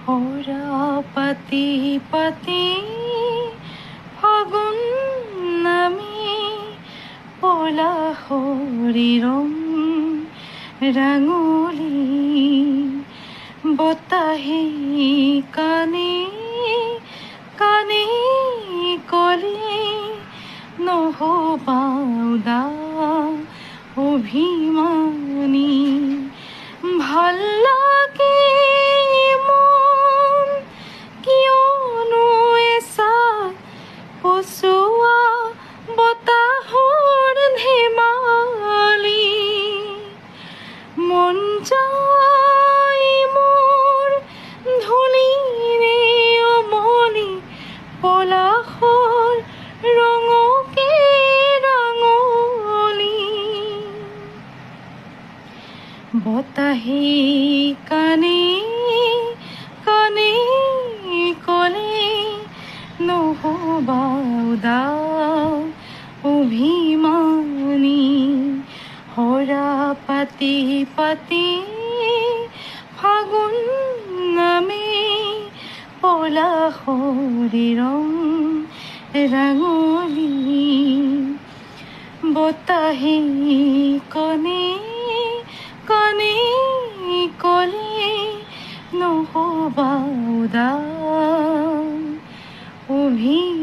হরা পাতি পাতি ফাগুন নামি পলা হরিরম রাঙলি বতাহে কানে কানে কলে নহবাউদা অভিমানী পলাশৰ ৰঙকে ৰঙলি বতাহে কানে কানে কলে নহবাউদা অভিমানী। হৰা পাতি পাতি ভোলা হরি রং রাঙলি বতাহে কনে কনে কলে নহবা উদা অভি